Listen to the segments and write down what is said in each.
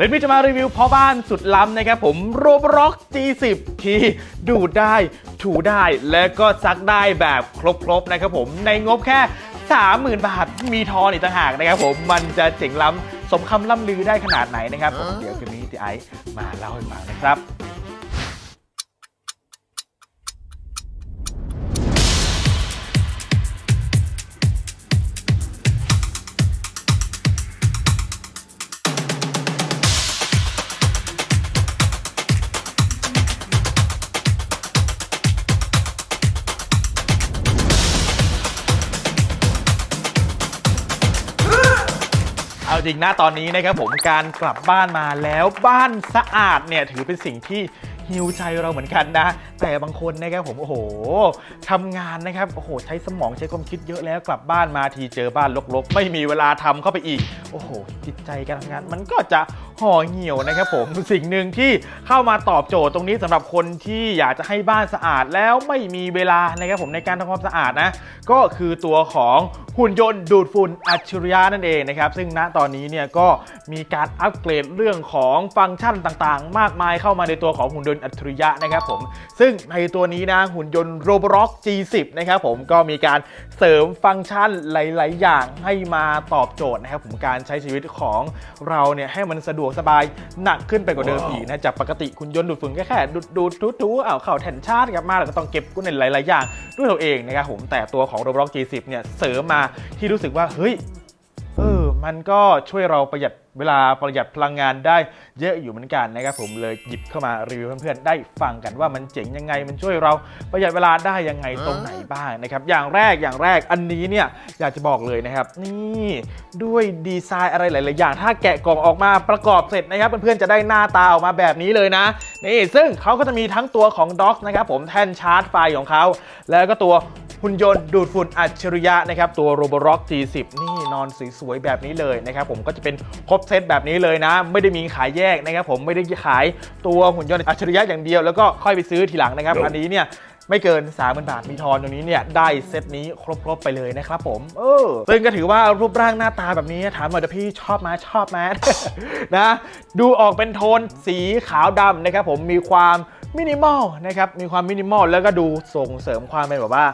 เลนพี่จะมารีวิวพ่อบ้านสุดล้ำนะครับผมโรบล็อก G10 ที่ดูดได้ ถูได้และก็ซักได้แบบครบๆนะครับผมในงบแค่ 30,000 บาท มีทอนอีกต่างหากนะครับผมมันจะเจ๋งล้ำสมคำล่ำลือได้ขนาดไหนนะครับผมเดี๋ยวคืนนี้ที่ไอซ์มาเล่าให้ฟังนะครับ จริงนะตอนนี้นะครับผมการกลับบ้านมาแล้วบ้านสะอาดเนี่ยถือเป็นสิ่งที่ฮิวใจเราเหมือนกันนะ แต่บางคนนะครับผมโอ้โหทำงานนะครับโอ้โหใช้สมองใช้ความคิดเยอะแล้วกลับบ้านมาทีเจอบ้านรกๆ ไม่มีเวลาทำเข้าไปอีก โอ้โหจิตใจการทำงาน มันก็จะ ห่อเหี่ยวนะครับผมสิ่งหนึ่งที่เข้ามาตอบโจทย์ตรงนี้สำหรับคนที่อยากจะให้บ้านสะอาดแล้วไม่มีเวลานะครับผมในการทำความสะอาดนะ ก็คือตัวของหุ่นยนต์ดูดฝุ่นอัจฉริยะนั่นเองนะครับซึ่งณตอนนี้เนี่ยก็มีการอัปเกรดเรื่องของฟังก์ชันต่างๆ มากมายเข้ามาในตัวของหุ่นยนต์อัจฉริยะนะครับผมซึ่งในตัวนี้นะหุ่นยนต์ Roblox G10 นะครับผมก็มีการเสริมฟังก์ชันหลาย ๆ อย่างให้มาตอบโจทย์นะครับผมการใช้ชีวิตของเราเนี่ยให้มันสะดวกสบายหนักขึ้นไปกว่าเดิมอีกนะจากปกติคุณยนต์ดูดฝุ่นแค่แค่ดูดดูดทูๆเอาเข้าแทนชาร์จกลับมาแล้วก็ต้องเก็บกุญแจหลาย ๆ อย่าง ด้วยตัวเองนะครับผมแต่ตัวของ Roblox G10 เนี่ยเสริมมาที่รู้สึกว่าเฮ้ยเออมันก็ช่วยเราประหยัด เวลาประหยัดพลังงานได้เยอะอยู่เหมือนกันนะครับผมเลยหยิบเข้ามารีวิวเพื่อนๆได้ฟังกันว่ามันเจ๋งยังไงมันช่วยเราประหยัดเวลาได้ยังไงตรงไหนบ้างนะครับอย่างแรกอย่างแรกอันนี้เนี่ยอยากจะบอกเลยนะครับ นี่ด้วยดีไซน์อะไรหลาย ๆ อย่าง ถ้าแกะกล่องออกมาประกอบเสร็จนะครับเพื่อนๆจะได้หน้าตาออกมาแบบนี้เลยนะนี่ซึ่งเขาก็จะมีทั้งตัวของด็อกนะครับผมแท่นชาร์จไฟของเขาแล้วก็ตัว หุ่นยนต์ดูดฝุ่นอัจฉริยะนะครับตัว Roborock G10 นี่นอนสวยๆแบบนี้เลยนะครับผมก็จะเป็นครบเซตแบบนี้เลยนะ ไม่ได้มีขายแยกนะครับผมไม่ได้ขายตัวหุ่นยนต์อัจฉริยะอย่างเดียวแล้วก็ค่อยไปซื้อทีหลังนะครับ อันนี้เนี่ยไม่เกิน 3 0,000 บาท มีทอนตรงนี้เนี่ย ได้เซตนี้ครบ ๆ ไปเลยนะครับผม เออ ซึ่งก็ถือว่ารูปร่างหน้าตาแบบนี้ถามหน่อยเถอะพี่ชอบไหมชอบไหมนะ ดูออกเป็นโทนสีขาวดำนะครับผมมีความ มินิมอลนะครับมีความมินิมอลแล้วก็ดูส่งเสริมความเป็นแบบว่า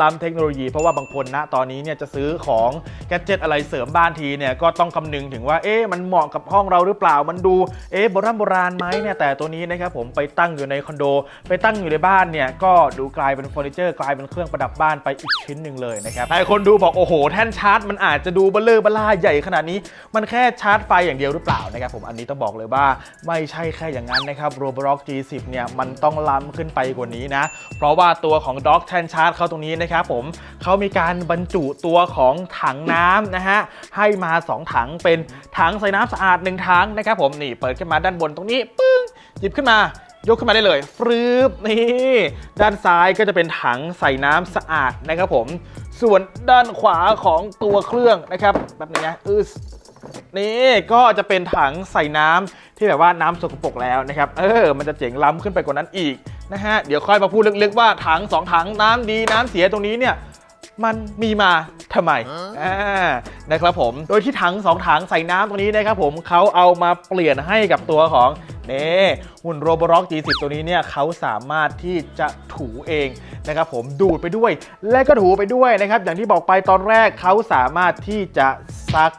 ล้ำๆเทคโนโลยี เพราะว่าบางคนนะตอนนี้เนี่ยจะซื้อของแกจิตอะไรเสริมบ้านทีเนี่ยก็ต้องคำนึงถึงว่าเอ๊ะมันเหมาะกับห้องเราหรือเปล่ามันดูเอ๊ะโบราณโบราณไหมเนี่ยแต่ตัวนี้นะครับผมไปตั้งอยู่ในคอนโด ไปตั้งอยู่ในบ้านเนี่ยก็ดูกลายเป็นเฟอร์นิเจอร์กลายเป็นเครื่องประดับบ้านไปอีกชิ้นหนึ่งเลยนะครับหลายคนดูบอกโอ้โหแท่นชาร์จมันอาจจะดูเบลเลอร์เบล่าใหญ่ขนาดนี้ มันแค่ชาร์จไฟอย่างเดียวหรือเปล่านะครับผมอันนี้ต้องบอกเลยว่าไม่ใช่แค่อย่างนั้นนะครับ Roblox G10 เนี่ยมันต้องล้ำขึ้นไปกว่านี้นะ เพราะว่าตัวของ Dock แทนชาร์จเขาตรงนี้นะครับผมเขามีการบรรจุตัวของถังน้ำนะฮะให้มา 2 ถังเป็นถังใส่น้ำสะอาด 1 ถังนะครับผมนี่เปิดขึ้นมาด้านบนตรงนี้ปึ้งหยิบขึ้นมายกขึ้นมาได้เลยฟรืบนี่ด้านซ้ายก็จะเป็นถังใส่น้ำสะอาดนะครับผม ส่วนด้านขวาของตัวเครื่องนะครับแบบนี้นะอือ นี่ก็จะเป็นถังใส่น้ำที่แบบว่าน้ำสกปรกแล้วนะครับ เออ มันจะเจ๋งล้ำขึ้นไปกว่านั้นอีกนะฮะ เดี๋ยวค่อยมาพูดลึกๆว่าถังสองถังน้ำดีน้ำเสียตรงนี้เนี่ยมันมีมาทำไมอ่านะครับผม โดยที่ถัง2ถังใส่น้ำตรงนี้นะครับผมเขาเอามาเปลี่ยนให้กับตัวของเน่หุ่นโรบอร็อก G10 ตัวนี้เนี่ยเขาสามารถที่จะถูเองนะครับผมดูดไปด้วย และก็ถูไปด้วยนะครับ อย่างที่บอกไปตอนแรกเขาสามารถที่จะซัก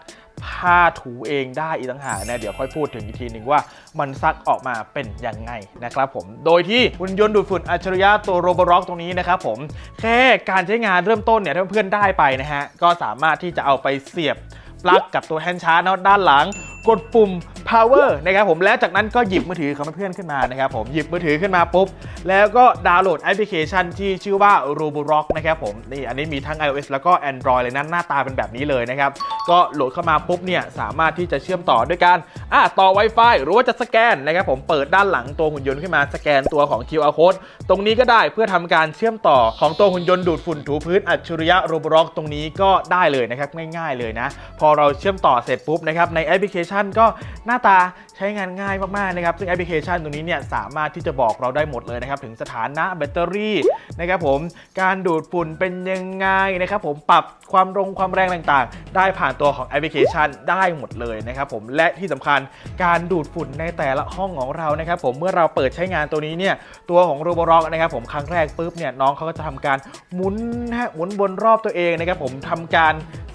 ผ้าถูเองได้อีกต่างหากนะเดี๋ยวค่อยพูดถึงอีกทีหนึ่งว่ามันซักออกมาเป็นยังไงนะครับผม โดยที่หุ่นยนต์ดูดฝุ่นอัจฉริยะตัวโรบอร็อกตรงนี้นะครับผม แค่การใช้งานเริ่มต้นเนี่ยถ้าเพื่อนๆได้ไปนะฮะ ก็สามารถที่จะเอาไปเสียบปลั๊กกับตัวแฮนด์ชาร์จด้านหลัง กดปุ่ม power นะครับผมแล้วจากนั้นก็หยิบมือถือของเพื่อนขึ้นมานะครับผมหยิบมือถือขึ้นมาปุ๊บ แล้วก็ดาวน์โหลดแอปพลิเคชันที่ชื่อว่า Roborock นะครับผมนี่อันนี้มีทั้ง iOS แล้วก็ Android เลยนะหน้าตาเป็นแบบนี้เลยนะครับก็โหลดเข้ามาปุ๊บเนี่ยสามารถที่จะเชื่อมต่อด้วยการอะต่อ Wi-Fi หรือว่าจะสแกนนะครับผมเปิดด้านหลังตัวหุ่นยนต์ขึ้นมาสแกนตัวของ QR code ตรงนี้ก็ได้เพื่อทำการเชื่อมต่อของตัวหุ่นยนต์ดูดฝุ่นถูพื้นอัจฉริยะ Roborock ตรงนี้ก็ได้เลยนะครับง่าย ๆเลยนะพอเราเชื่อมต่อเสร็จปุ๊บนะครับในแอปพลิเคชันก็หน้าตาใช้งานง่ายมากๆนะครับ ซึ่งแอปพลิเคชันตัวนี้เนี่ยสามารถที่จะบอกเราได้หมดเลยนะครับ ถึงสถานะแบตเตอรี่นะครับผม การดูดฝุ่นเป็นยังไงนะครับผมปรับความรงความแรงต่างๆ ได้ผ่านตัวของแอปพลิเคชันได้หมดเลยนะครับผมและที่สำคัญการดูดฝุ่นในแต่ละห้องของเรานะครับผมเมื่อเราเปิดใช้งานตัวนี้เนี่ยตัวของโรบอร็อกนะครับผมครั้งแรกปุ๊บเนี่ยน้องเขาก็จะทำการหมุนนะฮะหมุนบนรอบตัวเองนะครับผมทำการ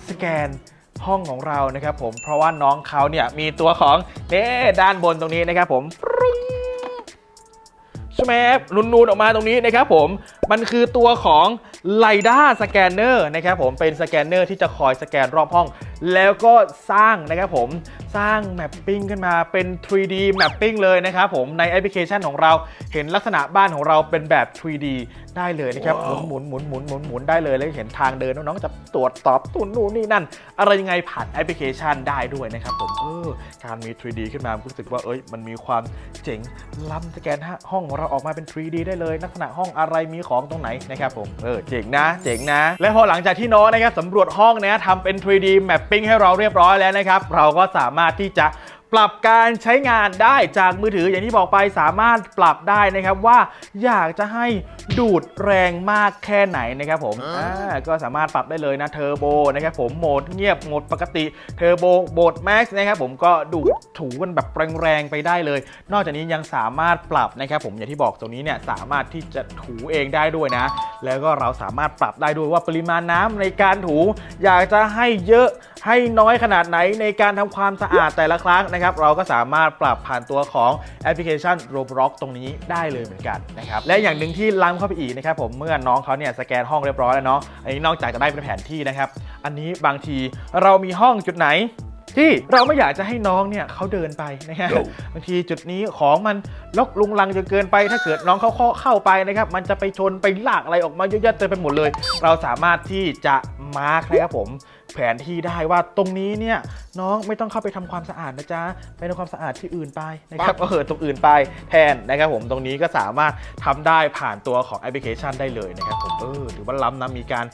สแกน ห้องของเรานะครับผมเพราะว่าน้องเขาเนี่ยมีตัวของเน่ด้านบนตรงนี้นะครับผมใช่ไหมนูนๆออกมาตรงนี้นะครับผมมันคือตัวของไลด้าสแกนเนอร์นะครับผมเป็นสแกนเนอร์ที่จะคอยสแกนรอบห้อง แล้วก็สร้างนะครับผม สร้างแมปปิ้งขึ้นมาเป็น 3D mapping เลยนะครับผมในแอปพลิเคชันของเราเห็นลักษณะบ้านของเราเป็นแบบ 3D ได้เลยนะครับหมุนหมุนหมุนหมุนหมุนหมุนได้เลยแล้วเห็นทางเดินน้องๆจะตรวจสอบตุนนู่นนี่นั่น อะไรยังไงผ่านแอปพลิเคชันได้ด้วยนะครับผมเออการมี 3D ขึ้นมารู้สึกว่าเอ้ยมันมีความเจ๋งล้ำสแกนห้องของเราออกมาเป็น 3D ได้เลย ลักษณะห้องอะไรมีของตรงไหนนะครับผมเออเจ๋งนะ เจ๋งนะ และพอหลังจากที่น้องนะครับสำรวจห้องนะทำเป็น 3D mapping ให้เราเรียบร้อยแล้วนะครับเราก็สามารถที่จะปรับการใช้งานได้จากมือถืออย่างที่บอกไปสามารถปรับได้นะครับว่าอยากจะให้ดูดแรงมากแค่ไหนนะครับผมอ่าก็สามารถปรับได้เลยนะเทอร์โบนะครับผมโหมดเงียบโหมดปกติเทอร์โบโหมดแม็กซ์นะครับผมก็ดูดถูกันแบบแรงๆไปได้เลย นอกจากนี้ยังสามารถปรับนะครับผมอย่างที่บอกตรงนี้เนี่ยสามารถที่จะถูเองได้ด้วยนะ แล้วก็เราสามารถปรับได้ด้วยว่าปริมาณน้ำในการถูอยากจะให้เยอะ ให้น้อยขนาดไหนในการทำความสะอาดแต่ละครั้งนะครับ เราก็สามารถปรับผ่านตัวของแอปพลิเคชัน Roblox ตรงนี้ได้เลยเหมือนกันนะครับ และอย่างหนึ่งที่ล้ำเข้าไปอีกนะครับผมเมื่อน้องเขาเนี่ยสแกนห้องเรียบร้อยแล้วเนาะอันนี้นอกจากจะได้เป็นแผนที่นะครับ อันนี้บางทีเรามีห้องจุดไหนที่เราไม่อยากจะให้น้องเนี่ยเขาเดินไปนะฮะบางทีจุดนี้ของมันลกลุงลังจนเกินไป ถ้าเกิดน้องเขาเข้าเข้าไปนะครับมันจะไปชนไปลากอะไรออกมาเยอะแยะเต็มไปหมดเลย เราสามารถที่จะมาร์คนะครับผม แผนที่ได้ว่าตรงนี้เนี่ยน้องไม่ต้องเข้าไปทำความสะอาดนะจ๊ะไปทำความสะอาดที่อื่นไปนะครับเออตรงอื่นไปแทนนะครับผมตรงนี้ก็สามารถทำได้ผ่านตัวของแอปพลิเคชันได้เลยนะครับผมเออถือว่าล้ำนะมีการ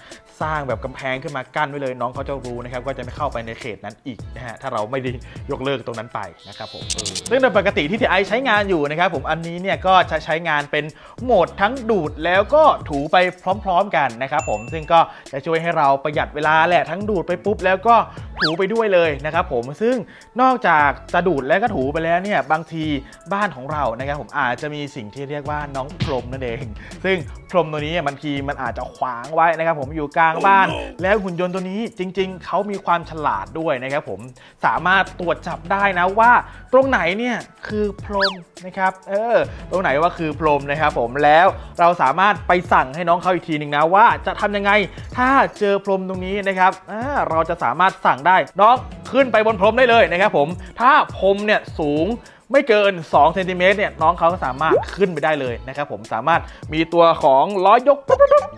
สร้างแบบกำแพงขึ้นมากั้นไว้เลยน้องเขาจะรู้นะครับก็จะไม่เข้าไปในเขตนั้นอีกนะฮะถ้าเราไม่ได้ยกเลิกตรงนั้นไปนะครับผมเออซึ่งโดยปกติที่ทีไอใช้งานอยู่นะครับผมอันนี้เนี่ยก็จะใช้งานเป็นโหมดทั้งดูดแล้วก็ถูไปพร้อม ๆ กันนะครับผมซึ่งก็จะช่วยให้เราประหยัดเวลาแหละทั้งดูดไปปุ๊บแล้วก็ถูไปด้วยเลยนะครับผมซึ่งนอกจากจะดูดแล้วก็ถูไปแล้วเนี่ยบางทีบ้านของเรานะครับผมอาจจะมีสิ่งที่เรียกว่าน้องพรมนั่นเอง ซึ่งพรมตัวนี้บางทีมันอาจจะขวางไว้นะครับผมอยู่กลางบ้าน แล้วหุ่นยนต์ตัวนี้จริง ๆ เขามีความฉลาดด้วยนะครับผมสามารถตรวจจับได้นะว่า ตรงไหนเนี่ยคือพรมนะครับเออตรงไหนว่าคือพรมนะครับผมแล้วเราสามารถไปสั่งให้น้องเขาอีกทีหนึ่งนะว่าจะทำยังไงถ้าเจอพรมตรงนี้นะครับอ่าเราจะสามารถสั่งได้น้องขึ้นไปบนพรมได้เลยนะครับผมถ้าพรมเนี่ยสูง ไม่เกิน2เซนติเมตรเนี่ยน้องเขาก็สามารถขึ้นไปได้เลยนะครับผมสามารถมีตัวของล้อยก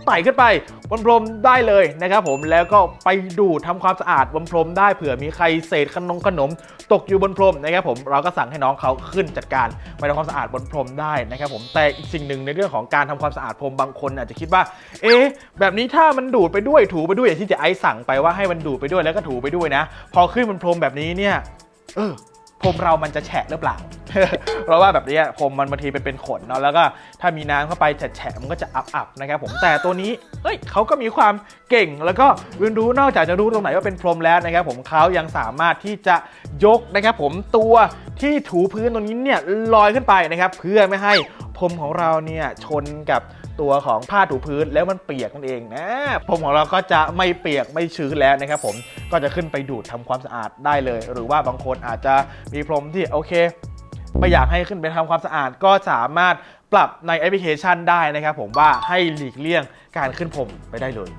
ไต่ขึ้นไปบนพรมได้เลยนะครับผมแล้วก็ไปดูดทำความสะอาดบนพรมได้เผื่อมีใครเศษขนมขนม ตกอยู่บนพรมนะครับผมเราก็สั่งให้น้องเขาขึ้นจัดการไปทำความสะอาดบนพรมได้นะครับผมแต่อีกสิ่งหนึ่งในเรื่องของการทำความสะอาดพรมบางคนอาจจะคิดว่า เอ๊ะแบบนี้ถ้ามันดูดไปด้วยถูไปด้วยอย่างที่จะไอซ์สั่งไปว่าให้มันดูดไปด้วยแล้วก็ถูไปด้วยนะ พอขึ้นบนพรมแบบนี้เนี่ย เออ ผมเรามันจะแฉะหรือเปล่า เพราะว่าแบบนี้ยพรมมันบางทีเป็นเป็นขนเนาะแล้วก็ถ้ามีน้ำเข้าไปแฉะมันก็จะอับๆนะครับผมแต่ตัวนี้เอ้ยเขาก็มีความเก่งแล้วก็เรียนรู้นอกจากจะรู้ตรงไหนว่าเป็นพรมแล้วนะครับผมเขายังสามารถที่จะยกนะครับผมตัวที่ถูพื้นตรงนี้เนี่ยลอยขึ้นไปนะครับเพื่อไม่ให้พรมของเราเนี่ยชนกับตัวของผ้าถูพื้นแล้วมันเปียกนั่นเองนะผมของเราก็จะไม่เปียกไม่ชื้นแล้วนะครับผมก็จะขึ้นไปดูดทำความสะอาดได้เลย หรือว่าบางคนอาจจะมีพรมที่โอเค ไม่อยากให้ขึ้นไปทำความสะอาดก็สามารถปรับในแอปพลิเคชันได้นะครับผมว่าให้หลีกเลี่ยงการขึ้นพรมไปได้เลย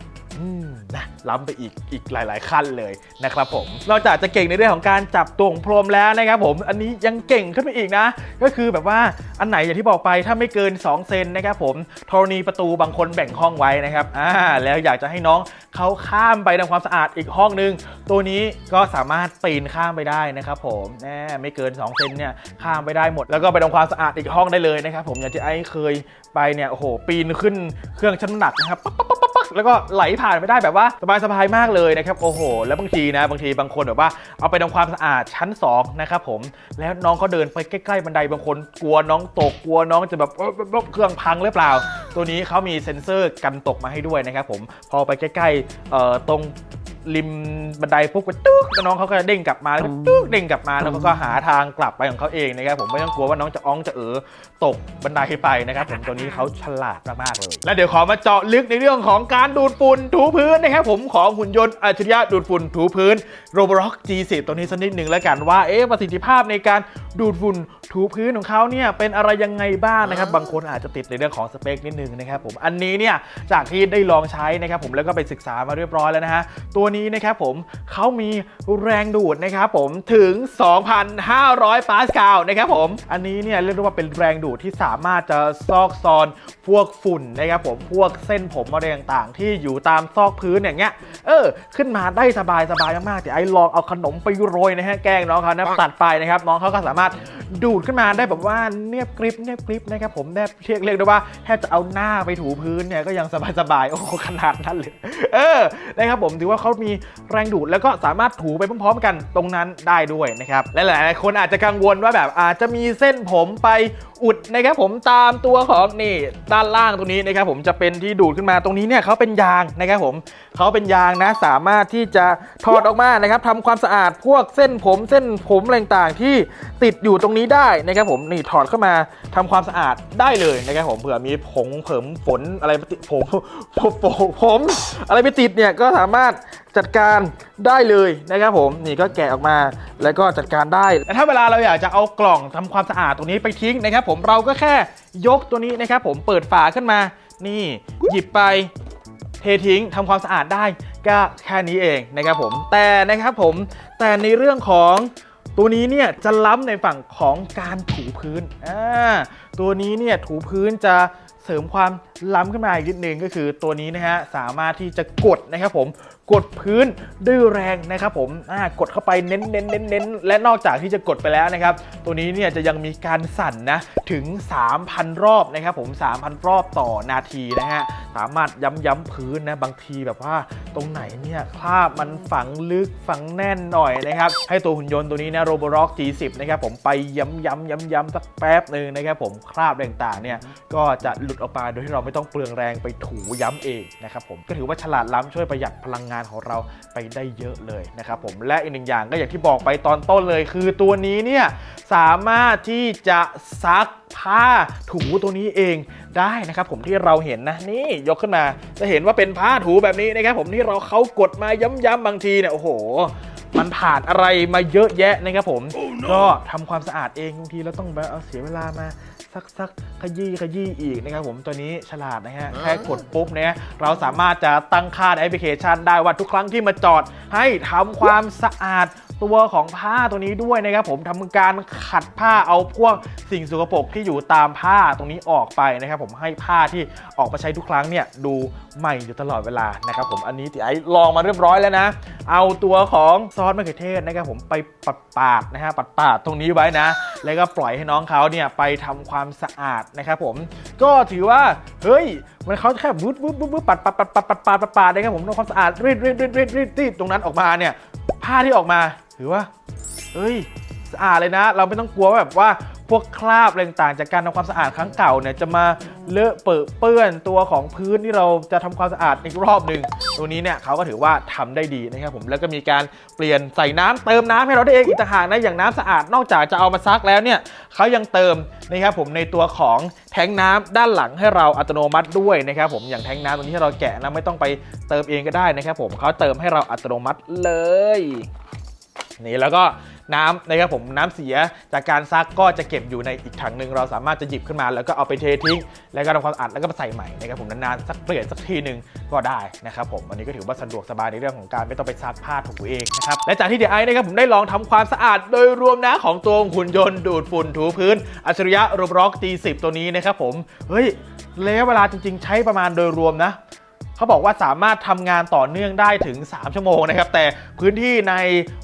นะล้ำไปอีกอีกหลาย ๆ ขั้นเลยนะครับผม นอกจากจะเก่งในเรื่องของการจับตัวของพรมแล้วนะครับผม อันนี้ยังเก่งขึ้นไปอีกนะ ก็คือแบบว่าอันไหนอย่างที่บอกไปถ้าไม่เกิน 2 เซนนะครับผมธรณีประตูบางคนแบ่งห้องไว้นะครับอ่าแล้วอยากจะให้น้องเขาข้ามไปทำความสะอาดอีกห้องนึง ตัวนี้ก็สามารถปีนข้ามไปได้นะครับผมแน่ไม่เกิน 2 เซนเนี่ยข้ามไปได้หมด แล้วก็ไปทำความสะอาดอีกห้องได้เลยนะครับผมอย่างที่ไอ้เคยไปเนี่ยโอ้โหปีนขึ้นเครื่องชั่งน้ำหนักนะครับปั๊บปั๊บปั๊บปั๊บ แล้วก็ไหลผ่านไปได้แบบว่าสบายๆมากเลยนะครับโอ้โห แล้วบางทีนะบางทีบางคนแบบว่าเอาไปทำความสะอาดชั้น2นะครับผมแล้วน้องเขาเดินไปใกล้ๆบันไดบางคนกลัวน้องตกกลัวน้องจะแบบเครื่องพังหรือเปล่า ตัวนี้เขามีเซ็นเซอร์กันตกมาให้ด้วยนะครับผมพอไปใกล้ๆตรง ริมบันไดปุ๊บก็ตึ๊กแล้วน้องเขาก็เด้งกลับมาแล้วก็ตึ๊กเด้งกลับมาแล้วเขาก็หาทางกลับไปของเขาเองนะครับผมไม่ต้องกลัวว่าน้องจะอ้องจะเออตกบันไดไปนะครับผมตัวนี้เขาฉลาดมากๆเลย แล้วเดี๋ยวขอมาเจาะลึกในเรื่องของการดูดฝุ่นถูพื้นนะครับผมของหุ่นยนต์อัจฉริยะดูดฝุ่นถูพื้น Roborock G10 ตัวนี้สักนิดหนึ่งแล้วกันว่าเอ๊ะประสิทธิภาพในการดูดฝุ่นถูพื้นของเขาเนี่ยเป็นอะไรยังไงบ้างนะครับบางคนอาจจะติดในเรื่องของสเปคนิดนึงนะครับผมอันนี้เนี่ยจากที่ได้ลองใช้นะครับผมแล้วก็ไปศึกษามาเรียบร้อยแล้วนะฮะตัวนี้นะครับผมเขามีแรงดูดนะครับผมถึง 2,500 ปาสคาลนะครับผม อันนี้เนี่ยเรียกได้ว่าเป็นแรงดูดที่สามารถจะซอกซอนพวกฝุ่นนะครับผมพวกเส้นผมอะไรต่างๆ ที่อยู่ตามซอกพื้นอย่างเงี้ยเออ ขึ้นมาได้สบายสบายๆมากๆแต่ไอ้ลองเอาขนมไปโรยนะฮะแกล้งน้องเขานะตัดไปนะครับน้องเขาก็สามารถดูดขึ้นมาได้แบบว่าเนียบกริบเนียบกริบนะครับผมแทบเรียกเรียกได้ว่าแทบจะเอาหน้าไปถูพื้นเนี่ยก็ยังสบายๆโอ้โหขนาดนั้นเลยเออนะครับผมถือว่าเขามีแรงดูดแล้วก็สามารถถูไปพร้อมๆ กันตรงนั้นได้ด้วยนะครับและหลายๆคนอาจจะกังวลว่าแบบอาจจะมีเส้นผมไปอุดนะครับผมตามตัวของนี่ด้านล่างตรงนี้นะครับผมจะเป็นที่ดูดขึ้นมาตรงนี้เนี่ยเขาเป็นยางนะครับผมเขาเป็นยางนะสามารถที่จะถอดออกมานะครับทำความสะอาดพวกเส้นผมเส้นผมอะไรต่างๆที่ติดอยู่ตรงนี้ได้นะครับผมนี่ถอดเข้ามาทำความสะอาดได้เลยนะครับผมเผื่อมีผงเผิมฝนอะไรติดผมผมผมอะไรไปติดเนี่ยก็สามารถจัดการได้เลยนะครับผมนี่ก็แกะออกมาแล้วก็จัดการได้แต่ถ้าเวลาเราอยากจะเอากล่องทำความสะอาดตรงนี้ไปทิ้งนะครับ ผมเราก็แค่ยกตัวนี้นะครับ ผมเปิดฝาขึ้นมา นี่ หยิบไปเททิ้งทำความสะอาดได้ก็แค่นี้เองนะครับผมแต่นะครับผมแต่ในเรื่องของตัวนี้เนี่ยจะล้ำในฝั่งของการถูพื้นอ่าตัวนี้เนี่ยถูพื้นจะเสริมความล้ำขึ้นมาอีกนิดนึงก็คือตัวนี้นะฮะสามารถที่จะกดนะครับผม กดพื้นด้วยแรงนะครับผมกดเข้าไปเน้นเน้นเน้นเน้นและนอกจากที่จะกดไปแล้วนะครับ ตัวนี้เนี่ยจะยังมีการสั่นนะถึง 3,000 รอบนะครับผม 3,000 รอบต่อนาทีนะฮะ สามารถย้ำย้ำพื้นนะบางทีแบบว่าตรงไหนเนี่ยคราบมันฝังลึกฝังแน่นหน่อยนะครับ ให้ตัวหุ่นยนต์ตัวนี้นะ Roborock G10 นะครับผมไปย้ำย้ำย้ำย้ำสักแป๊บหนึ่งนะครับผมคราบต่างๆเนี่ยก็จะหลุดออกมาโดยที่เราไม่ต้องเปลืองแรงไปถูย้ำเองนะครับผมก็ถือว่าฉลาดล้ำช่วยประหยัดพลังงานของเราไปได้เยอะเลยนะครับผมและอีกหนึ่งอย่างก็อย่างที่บอกไปตอนต้นเลย คือตัวนี้เนี่ยสามารถที่จะซักผ้าถูตัวนี้เองได้นะครับผมที่เราเห็นนะนี่ยกขึ้นมาจะเห็นว่าเป็นผ้าถูแบบนี้นะครับผมที่เราเขากดมาย้ำๆบางทีเนี่ยโอ้โห มันผ่านอะไรมาเยอะแยะนะครับผม ก็ทำความสะอาดเองบางทีเราต้องแบบเอาเสียเวลามาซักซักขยี้ขยี้อีกนะครับผมตัวนี้ฉลาดนะฮะแค่กดปุ๊บเนี่ยเราสามารถจะตั้งค่าในแอปพลิเคชันได้ว่าทุกครั้งที่มาจอดให้ทำความสะอาด ตัวของผ้าตัวนี้ด้วยนะครับผมทำการขัดผ้าเอาพวกสิ่งสกปรกที่อยู่ตามผ้าตรงนี้ออกไปนะครับผมให้ผ้าที่ออกมาใช้ทุกครั้งเนี่ยดูใหม่อยู่ตลอดเวลานะครับผมอันนี้ที่ไอ้ลองมาเรียบร้อยแล้วนะ เอาตัวของซอสมะเขือเทศนะครับผมไปปัดปาดนะฮะปัดปาดตรงนี้ไว้นะ แล้วก็ปล่อยให้น้องเขาเนี่ยไปทำความสะอาดนะครับผมก็ถือว่าเฮ้ยมันเขาแค่บึ๊บบึ๊บบึ๊บปัดปัดปัดปัดปัดปัดปัดปัดนะครับผมทำความสะอาดรีดรีดรีดรีดรีดตรงนั้นออกมาเนี่ย ผ้าที่ออกมาถือว่าเฮ้ย สะอาดเลยนะ เราไม่ต้องกลัวแบบว่าพวกคราบอะไรต่างๆจากการทำความสะอาดครั้งเก่าเนี่ยจะมาเลอะเปอะเปื้อนตัวของพื้นที่เราจะทำความสะอาดอีกรอบหนึ่งตัวนี้เนี่ยเขาก็ถือว่าทำได้ดีนะครับผมแล้วก็มีการเปลี่ยนใส่น้ำเติมน้ำให้เราได้เองอีกต่างหากนะอย่างน้ำสะอาดนอกจากจะเอามาซักแล้วเนี่ยเขายังเติมนะครับผมในตัวของแทงน้ำด้านหลังให้เราอัตโนมัติด้วยนะครับผมอย่างแทงน้ำตรงนี้ที่เราแกะนะไม่ต้องไปเติมเองก็ได้นะครับผมเขาเติมให้เราอัตโนมัติเลยนี่แล้วก็ น้ำนะครับผมน้ำเสียจากการซักก็จะเก็บอยู่ในอีกถังหนึ่งเราสามารถจะหยิบขึ้นมาแล้วก็เอาไปเททิ้ง แล้วก็ทำความสะอาดแล้วก็มาใส่ใหม่นะครับผมนานๆสักเปลี่ยนสักทีหนึ่งก็ได้นะครับผมอันนี้ก็ถือว่าสะดวกสบายในเรื่องของการไม่ต้องไปซักผ้าถูเองนะครับและจากที่เดียไอนะครับผมได้ลองทำความสะอาดโดยรวมนะของตัวหุ่นยนต์ดูดฝุ่นถูพื้น อัจฉริยะรูบล็อกตีสิบตัวนี้นะครับผมเฮ้ยระยะเวลาจริงๆ ใช้ประมาณโดยรวมนะ เขาบอกว่าสามารถทำงานต่อเนื่องได้ถึง 3 ชั่วโมงนะครับ แต่พื้นที่ใน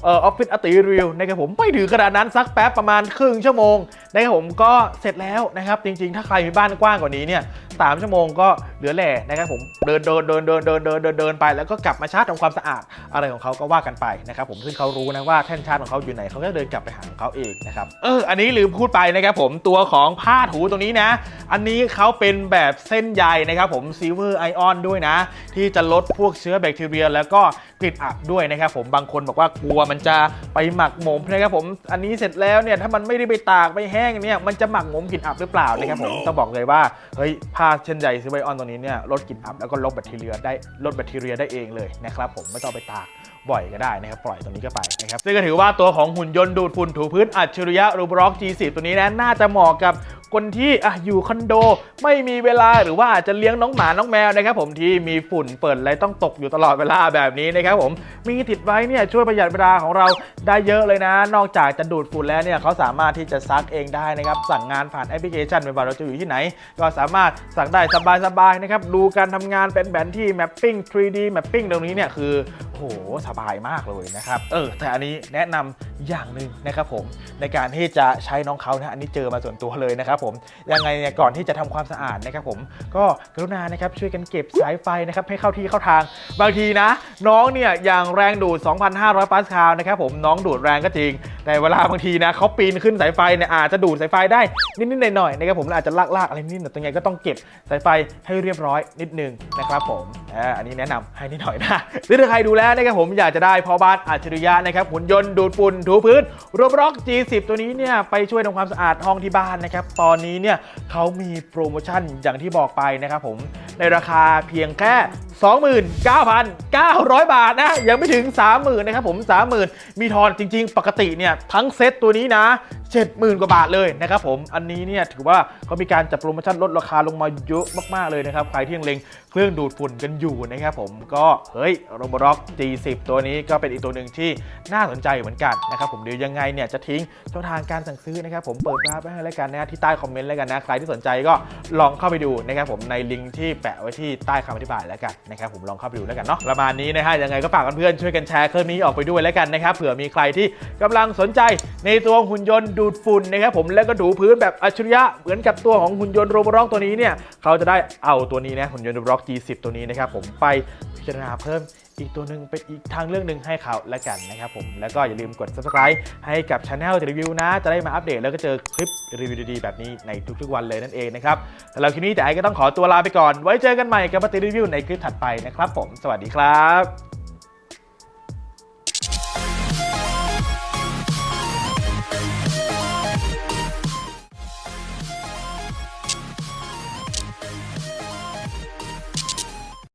ออออฟฟิศอติริวนะครับผมไม่ถึงขนาดนั้นสักแป๊บประมาณครึ่งชั่วโมงนะครับผมก็เสร็จแล้วนะครับ จริงๆ ถ้าใครมีบ้านกว้างกว่านี้เนี่ย3 ชั่วโมงก็เหลือแหล่นะครับผมเดินเดินเดินเดินเดินเดินเดินเดินไป แล้วก็กลับมาชาร์จทำความสะอาดอะไรของเขาก็ว่ากันไปนะครับผมซึ่งเขารู้นะว่าแท่นชาร์จของเขาอยู่ไหนเขาก็เดินกลับไปหาของเขาเองนะครับเอออันนี้ลืมพูดไปนะครับผมตัวของผ้าถูตรงนี้นะ อันนี้เขาเป็นแบบเส้นใยนะครับผมซิลเวอร์ไอออนด้วยนะ ที่จะลดพวกเชื้อแบคทีเรีย แล้วก็กลิ่นอับด้วยนะครับผมบางคนบอกว่ากลัวมันจะไปหมักหมมนะครับผมอันนี้เสร็จแล้วเนี่ยถ้ามันไม่ได้ไปตากไปแห้งเนี่ยมันจะหมักหมมกลิ่นอับหรือเปล่านะครับผมต้องบอกเลยว่าเฮ้ยผ้าเช่นใหญ่ซิวอร์ไอออนตรงนี้เนี่ยลดกลิ่นอับแล้วก็ลดแบคทีเรียได้ลดแบคทีเรียได้เองเลยนะครับผมไม่ต้องไปตากบ่อยก็ได้นะครับปล่อยตรงนี้ก็ไปนะครับซึ่งก็ถือว่าตัวของหุ่นยนต์ดูดฝุ่นถูพื้นอัจฉริยะรูบล็อก G10 ตัวนี้นะน่าจะเหมาะกับ คนที่อะอยู่คอนโด ไม่มีเวลาหรือว่าอาจจะเลี้ยงน้องหมาน้องแมวนะครับผมที่มีฝุ่นเปิดอะไรต้องตกอยู่ตลอดเวลาแบบนี้นะครับผมมีติดไว้เนี่ยช่วยประหยัดเวลาของเราได้เยอะเลยนะ นอกจากจะดูดฝุ่นแล้วเนี่ยเขาสามารถที่จะซักเองได้นะครับสั่งงานผ่านแอปพลิเคชันไม่ว่าเราจะอยู่ที่ไหน ก็สามารถสั่งได้สบายๆนะครับดูการทำงานเป็นแผนที่ mapping 3D mapping ตรงนี้เนี่ยคือโอ้โหสบายมากเลยนะครับเออแต่อันนี้แนะนำอย่างหนึ่งนะครับผมในการที่จะใช้น้องเขานะอันนี้เจอมาส่วนตัวเลยนะครับผมยังไงเนี่ยก่อนที่จะทำความสะอาดนะครับผมก็กรุณานะครับช่วยกันเก็บสายไฟนะครับให้เข้าที่เข้าทาง บางทีนะ น้องเนี่ยอย่างแรงดูด 2,500 ปาสคาลนะครับผมน้องดูดแรงก็จริง แต่เวลาบางทีนะเขาปีนขึ้นสายไฟเนี่ยอาจจะดูดสายไฟได้นิดๆหน่อยๆนะครับผมอาจจะลากๆอะไรนิดหน่อยตรงไงก็ต้องเก็บสายไฟให้เรียบร้อยนิดนึงนะครับผมอันนี้แนะนำให้นิดหน่อยนะหรือถ้าใครดูแล้วนะครับผมอยากจะได้พอบ้านอัจฉริยะนะครับหุ่นยนต์ดูดฝุ่นถูพื้นรวบล็อก G10 ตัวนี้เนี่ยไปช่วยทำความสะอาดห้องที่บ้านนะครับตออนนี้เนี่ยเขามีโปรโมชั่นอย่างที่บอกไปนะครับผมในราคาเพียงแค่ 29,900 บาทนะ ยังไม่ถึง 30,000นะครับผม 30,000 มีทอนจริง ๆ ปกติเนี่ยทั้งเซตตัวนี้นะ 70,000 กว่าบาทเลยนะครับผม อันนี้เนี่ยถือว่าเขามีการจัดโปรโมชั่นลดราคาลงมาเยอะมาก ๆ เลยนะครับ ใครที่ยังเล็ง เครื่องดูดฝุ่นกันอยู่นะครับผมก็เฮ้ยโรบล็อก G10 ตัวนี้ก็เป็นอีกตัวหนึ่งที่น่าสนใจเหมือนกันนะครับผมเดี๋ยวยังไงเนี่ยจะทิ้งช่องทางการสั่งซื้อนะครับผมเปิดมาไปให้แล้วกันนะที่ใต้คอมเมนต์แล้วกันนะใครที่สนใจก็ลองเข้าไปดูนะครับผมในลิงก์ที่แปะไว้ที่ใต้คำอธิบายแล้วกันนะครับผมลองเข้าไปดูแล้วกันเนาะประมาณนี้นะฮะยังไงก็ฝากเพื่อนๆช่วยกันแชร์เคลิปนี้ออกไปด้วยแล้วกันนะครับเผื่อมีใครที่กำลังสนใจในตัวหุ่นยนต์ดูดฝุ่นนะครับผมแล้วก็ถูพื้นแบบอัจฉริยะเหมือนกับตัวของหุ่นยนต์โรบล็อกตัวนี้เนี่ยเขาจะได้เอาตัวนี้นะหุ่นยนต์โรบล็อก G10 ตัวนี้นะครับผมไปพิจารณาเพิ่มอีกตัวหนึ่งเป็นอีกทางเรื่องหนึ่งให้เขาแล้วกันนะครับผมแล้วก็อย่าลืมกด subscribe ให้กับช anel รีวิวนะ จะได้มาอัปเดตแล้วก็เจอคลิปรีวิวดีๆแบบนี้ในทุกๆวันเลยนั่นเองนะครับสำหรับคลิปนี้แต่ไอก็ต้องขอตัวลาไปก่อน ไว้เจอกันใหม่กับปฏิรีวิวในคลิปถัดไปนะครับผมสวัสดีครับ